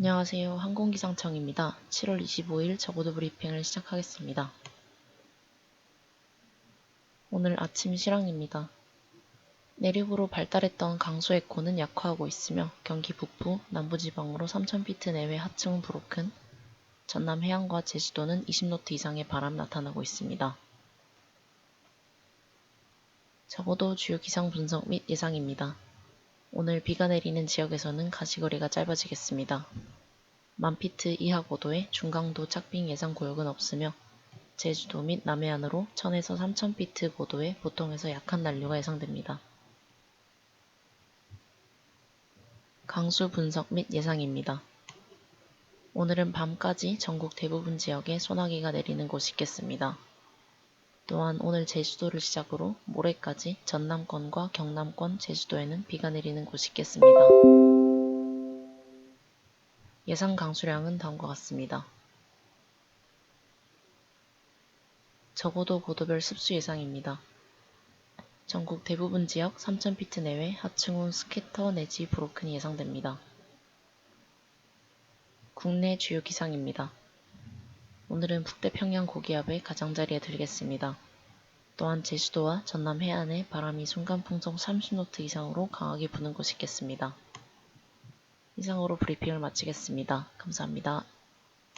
안녕하세요. 항공기상청입니다. 7월 25일 저고도 브리핑을 시작하겠습니다. 오늘 아침 실황입니다. 내륙으로 발달했던 강수 에코는 약화하고 있으며 경기 북부, 남부지방으로 3,000피트 내외 하층은 브로큰, 전남 해안과 제주도는 20노트 이상의 바람 나타나고 있습니다. 적어도 주요 기상 분석 및 예상입니다. 오늘 비가 내리는 지역에서는 가시거리가 짧아지겠습니다. 만피트 이하 고도의 중강도 착빙 예상 구역은 없으며 제주도 및 남해안으로 1000에서 3000피트 고도의 보통에서 약한 난류가 예상됩니다. 강수 분석 및 예상입니다. 오늘은 밤까지 전국 대부분 지역에 소나기가 내리는 곳이 있겠습니다. 또한 오늘 제주도를 시작으로 모레까지 전남권과 경남권, 제주도에는 비가 내리는 곳이 있겠습니다. 예상 강수량은 다음과 같습니다. 적어도 고도별 습수 예상입니다. 전국 대부분 지역 3,000피트 내외 하층운 스캐터 내지 브로큰이 예상됩니다. 국내 주요 기상입니다. 오늘은 북태평양 고기압의 가장자리에 들겠습니다. 또한 제주도와 전남 해안에 바람이 순간 풍속 30노트 이상으로 강하게 부는 곳이 있겠습니다. 이상으로 브리핑을 마치겠습니다. 감사합니다.